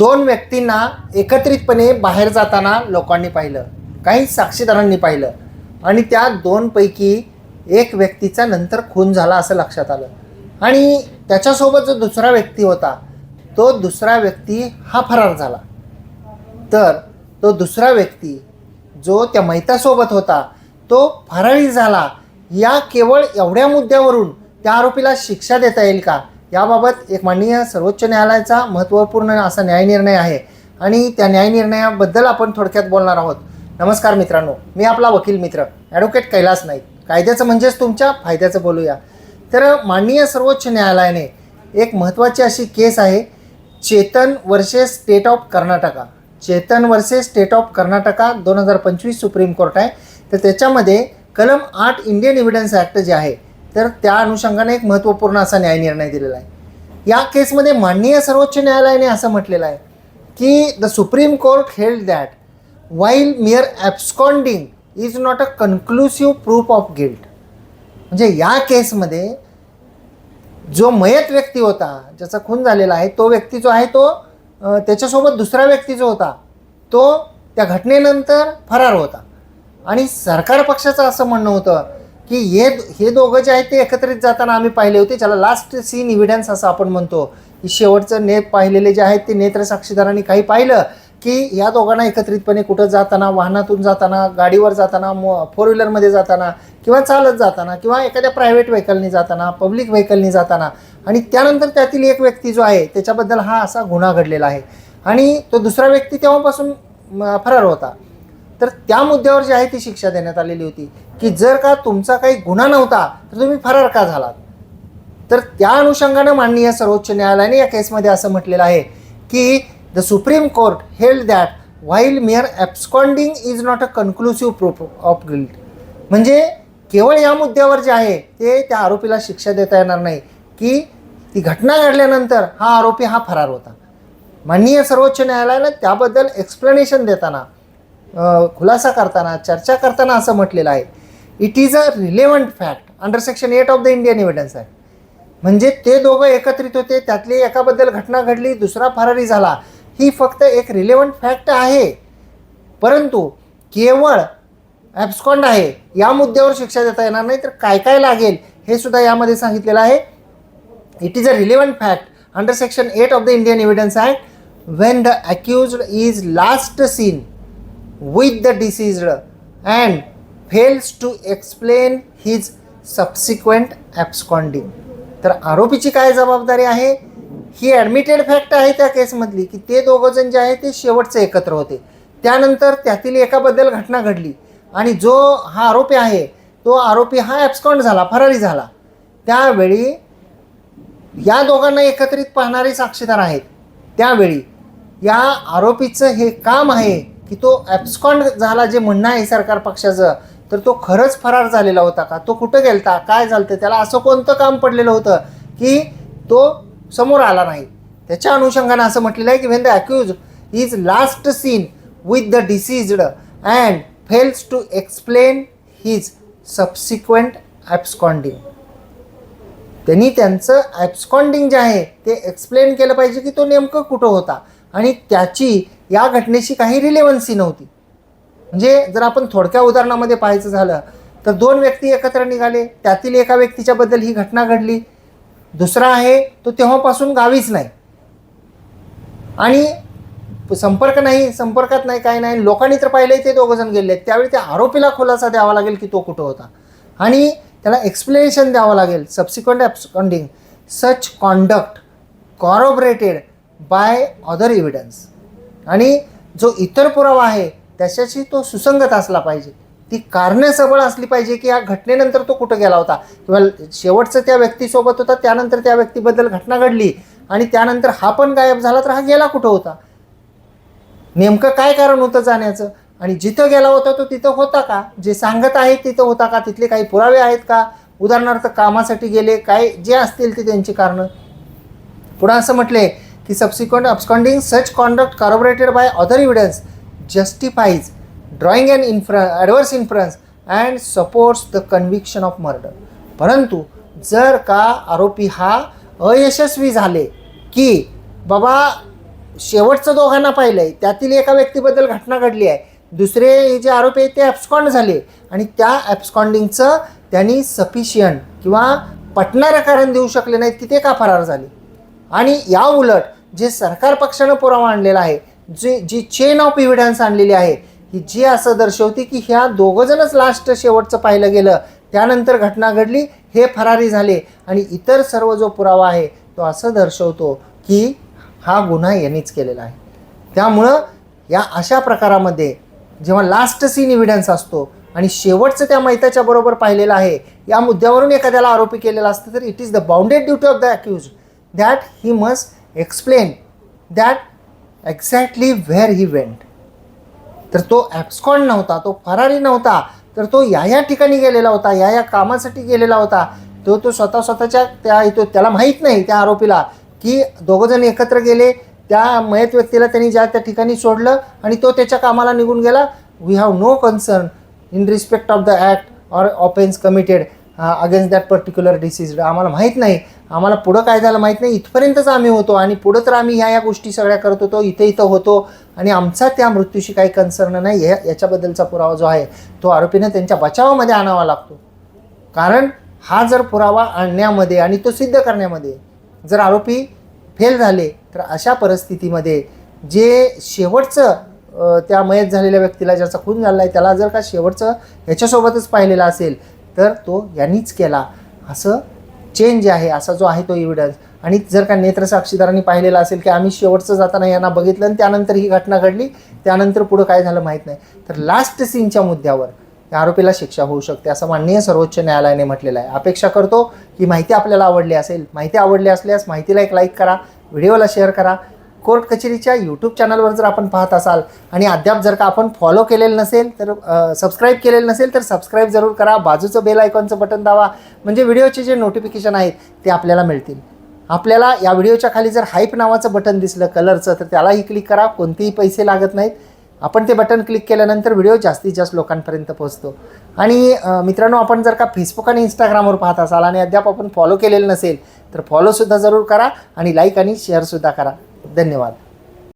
दोन व्यक्तींना एकत्रितपणे बाहेर जाताना लोकांनी पाहिलं. काही साक्षीदारांनी पाहिलं. आणि त्या दोनपैकी एक व्यक्तीचा नंतर खून झाला असं लक्षात आलं. आणि त्याच्यासोबत जो दुसरा व्यक्ती होता तो दुसरा व्यक्ती हा फरार झाला. तर तो दुसरा व्यक्ती जो त्या मैतासोबत होता तो फरारी झाला. या केवळ एवढ्या मुद्द्यावरून त्या आरोपीला शिक्षा देता येईल का? याबाबत एक माननीय सर्वोच्च न्यायालयाचा महत्त्वपूर्ण असा न्यायनिर्णय आहे. आणि त्या न्यायनिर्णयाबद्दल आपण थोडक्यात बोलणार आहोत. नमस्कार मित्रांनो मी आपला वकील मित्र ॲडव्होकेट कैलास नाईक. कायद्याचं म्हणजेच तुमच्या फायद्याचं बोलूया. तर माननीय सर्वोच्च न्यायालयाने एक महत्त्वाची अशी केस आहे Chetan versus state of Karnataka. Chetan versus state of Karnataka दोन हजार पंचवीस सुप्रीम कोर्ट आहे. तर त्याच्यामध्ये कलम आठ इंडियन एव्हिडन्स ॲक्ट जे आहे तर त्या अनुषंगाने एक महत्त्वपूर्ण असा न्यायनिर्णय दिलेला आहे. या केसमध्ये माननीय सर्वोच्च न्यायालयाने असं म्हटलेलं आहे की the supreme court held that while mere absconding is not a conclusive proof of guilt म्हणजे या केसमध्ये जो मयत व्यक्ती होता ज्याचा खून झालेला आहे तो व्यक्ती जो आहे तो त्याच्यासोबत दुसरा व्यक्ती जो होता तो त्या घटनेनंतर फरार होता. आणि सरकार पक्षाचं असं म्हणणं होतं की हे हे दोघं जे आहेत ते एकत्रित जाताना आम्ही पाहिले होते. ज्याला लास्ट सीन इव्हिडन्स असं आपण म्हणतो. की शेवटचं नेत पाहिलेले जे आहेत ते नेत्र साक्षीदारांनी काही पाहिलं की या दोघांना एकत्रितपणे कुठं जाताना वाहनातून जाताना गाडीवर जाताना मो फोर व्हीलरमध्ये जाताना किंवा चालत जाताना किंवा एखाद्या प्रायव्हेट व्हेकलनी जाताना पब्लिक व्हेकलनी जाताना आणि त्यानंतर त्यातील एक व्यक्ती जो आहे त्याच्याबद्दल हा असा गुन्हा घडलेला आहे. आणि तो दुसरा व्यक्ती तेव्हापासून फरार होता. तर त्या मुद्द्यावर जी आहे ती शिक्षा देण्यात आलेली होती. की जर का तुमचा काही गुन्हा नव्हता तर तुम्ही फरार का झालात? तर त्या अनुषंगानं माननीय सर्वोच्च न्यायालयाने या केसमध्ये असं म्हटलेलं आहे की the supreme court held that while mere absconding is not a conclusive proof of guilt म्हणजे केवळ या मुद्द्यावर जे आहे ते त्या आरोपीला शिक्षा देता येणार नाही की ती घटना घडल्यानंतर हा आरोपी हा फरार होता. माननीय सर्वोच्च न्यायालयानं त्याबद्दल एक्सप्लेनेशन देताना खुलासा करताना चर्चा करताना असं म्हटलेलं आहे. It is a relevant fact under section eight of the Indian evidence act म्हणजे ते दोघं एकत्रित होते त्यातली एकाबद्दल घटना घडली दुसरा फरारी झाला. ही फक्त एक रिलेव्हंट फॅक्ट आहे. परंतु केवळ ॲब्स्कॉन्ड आहे. या मुद्द्यावर शिक्षा देता येणार नाही तर काय काय लागेल हे सुद्धा यामध्ये सांगितलेलं आहे. It is a relevant fact under section eight of the Indian Evidence Act when the accused is last seen with the deceased and fails to explain his subsequent absconding तर आरोपीची काय जबाबदारी आहे? ही ॲडमिटेड फॅक्ट आहे त्या केसमधली की ते दोघंजण जे आहे ते शेवटचे एकत्र होते. त्यानंतर त्यातील एकाबद्दल घटना घडली. आणि जो हा आरोपी आहे तो आरोपी हा ॲब्स्कॉन्ड झाला फरारी झाला. त्यावेळी या दोघांना एकत्रित पाहणारे साक्षीदार आहेत. त्यावेळी या आरोपीचं हे काम आहे की तो ॲब्स्कॉन्ड झाला जे म्हणणं आहे सरकार पक्षाचं तर तो खरंच फरार झालेला होता का? तो कुठं गेलता? काय झालं त्याला असं कोणतं काम पडलेलं होतं की तो समोर आला नाही? त्याच्या अनुषंगानं असं म्हटलेलं आहे की when the accused is last seen with the deceased and fails to explain his subsequent absconding त्यांनी त्यांचं ॲब्स्कॉन्डिंग जे आहे ते एक्सप्लेन केलं पाहिजे की तो नेमकं कुठं होता? आणि त्याची या घटनेशी काही रिलेवन्सी नव्हती. म्हणजे जर आपण थोडक्या उदाहरणामध्ये पाहायचं झालं तर दोन व्यक्ती एकत्र निघाले त्यातील एका व्यक्तीच्याबद्दल ही घटना घडली. दुसरा आहे तो तेव्हापासून गावीच नाही. आणि संपर्क नाही संपर्कात नाही काय नाही. लोकांनी तर पाहिले ते दोघं जण गेले त्यावेळी त्या आरोपीला खुलासा द्यावा लागेल की तो कुठं होता. आणि त्याला एक्सप्लेनेशन द्यावं लागेल. Subsequent absconding such conduct corroborated by other evidence आणि जो इतर पुरावा आहे त्याच्याशी तो सुसंगत असला पाहिजे. ती कारणं सबळ असली पाहिजे की या घटनेनंतर तो कुठं गेला होता? किंवा शेवटचं त्या व्यक्तीसोबत होता त्यानंतर त्या व्यक्तीबद्दल घटना घडली आणि त्यानंतर हा पण गायब झाला तर हा गेला कुठं होता? नेमकं काय कारण होतं जाण्याचं? आणि जिथं गेला होता तो तिथं होता का? जे सांगत आहेत तिथं होता का? तिथले काही पुरावे आहेत का? उदाहरणार्थ कामासाठी गेले काय जे असतील ते त्यांची कारणं. पुढं असं म्हटले की subsequent absconding such conduct corroborated by other evidence justifies drawing and infer adverse influence and supports the conviction of murder परंतु जर का आरोपी हा अयशस्वी झाले की बाबा शेवटचं दोघांना पाहिलं आहे त्यातील एका व्यक्तीबद्दल घटना घडली आहे दुसरे जे आरोपी आहेत ते ॲब्स्कॉन्ड झाले आणि त्या ॲब्स्कॉन्डिंगचं त्यांनी सफिशियंट किंवा पटणारं कारण देऊ शकले नाहीत की ते का फरार झाले. आणि या उलट जे सरकार पक्षानं पुरावा आणलेला आहे जे जी चेन ऑफ इव्हिडन्स आणलेली आहे की जी असं दर्शवते की ह्या दोघंजणच लास्ट शेवटचं पाहिलं गेलं. त्यानंतर घटना घडली हे फरारी झाले. आणि इतर सर्व जो पुरावा आहे तो असं दर्शवतो की हा गुन्हा यांनीच केलेला आहे. त्यामुळं या अशा प्रकारामध्ये जेव्हा लास्ट सीन इव्हिडन्स असतो आणि शेवटचं त्या मैताच्या बरोबर पाहिलेलं आहे या मुद्द्यावरून एखाद्याला आरोपी केलेला असतं तर it is the bounded duty of the accused that he must explain that exactly where he went तर तो ॲब्स्कॉन नव्हता तो फरारी नव्हता तर तो या या ठिकाणी गेलेला होता या या कामासाठी गेलेला होता. तो तो स्वतः स्वतःच्या त्या तो त्याला माहीत नाही त्या आरोपीला की दोघंजण एकत्र गेले त्या मयत व्यक्तीला त्यांनी ज्या त्या ठिकाणी सोडलं आणि तो त्याच्या कामाला निघून गेला. We have no concern in respect of the act or offence committed against that particular deceased आम्हाला माहीत नाही. आम्हाला पुढं काय झालं माहीत नाही. इथपर्यंतच आम्ही होतो आणि पुढं तर आम्ही ह्या या गोष्टी सगळ्या करत होतो. इथे इथं होतो. आणि आमचा त्या मृत्यूशी काही कन्सर्न नाही. या याच्याबद्दलचा पुरावा जो आहे तो आरोपीनं त्यांच्या बचावामध्ये आणावा लागतो. कारण हा जर पुरावा आणण्यामध्ये आणि तो सिद्ध करण्यामध्ये जर आरोपी फेल झाले तर अशा परिस्थितीमध्ये जे शेवटचं त्या मयत झालेल्या व्यक्तीला ज्याचा खून झाला आहे त्याला जर का शेवटचं ह्याच्यासोबतच पाहिलेलं असेल तर तो यांनीच केला. असं चेंज आहे असा जो आहे तो एव्हिडन्स आणि जर का नेत्रसाक्षीदारांनी पाहिलेला असेल की आम्ही शेवटचं जाताना यांना बघितलं आणि त्यानंतर ही घटना घडली त्यानंतर पुढं काय झालं माहीत नाही. तर लास्ट सीनच्या मुद्द्यावर त्या आरोपीला शिक्षा होऊ शकते असं माननीय सर्वोच्च न्यायालयाने म्हटलेलं आहे. अपेक्षा करतो की माहिती आपल्याला आवडली असेल माहिती आवडली असल्यास माहितीला एक लाईक करा व्हिडिओला शेअर करा कोर्ट कचेरीच्या यूट्यूब चॅनलवर जर आपण पाहत असाल आणि अद्याप जर का आपण फॉलो केलेलं नसेल तर सबस्क्राईब केलेलं नसेल तर सबस्क्राईब जरूर करा. बाजूचं बेल आयकॉनचं बटन दावा म्हणजे व्हिडिओचे जे नोटिफिकेशन आहेत ते आपल्याला मिळतील. आपल्याला या व्हिडिओच्या खाली जर हाईप नावाचं बटन दिसलं कलरचं तर त्यालाही क्लिक करा. कोणतेही पैसे लागत नाहीत. आपण ते बटन क्लिक केल्यानंतर व्हिडिओ जास्तीत जास्त लोकांपर्यंत पोहोचतो. आणि मित्रांनो आपण जर का फेसबुक आणि इंस्टाग्रामवर पाहत असाल आणि अद्याप आपण फॉलो केलेलं नसेल तर फॉलोसुद्धा जरूर करा आणि लाईक आणि शेअरसुद्धा करा. धन्यवाद.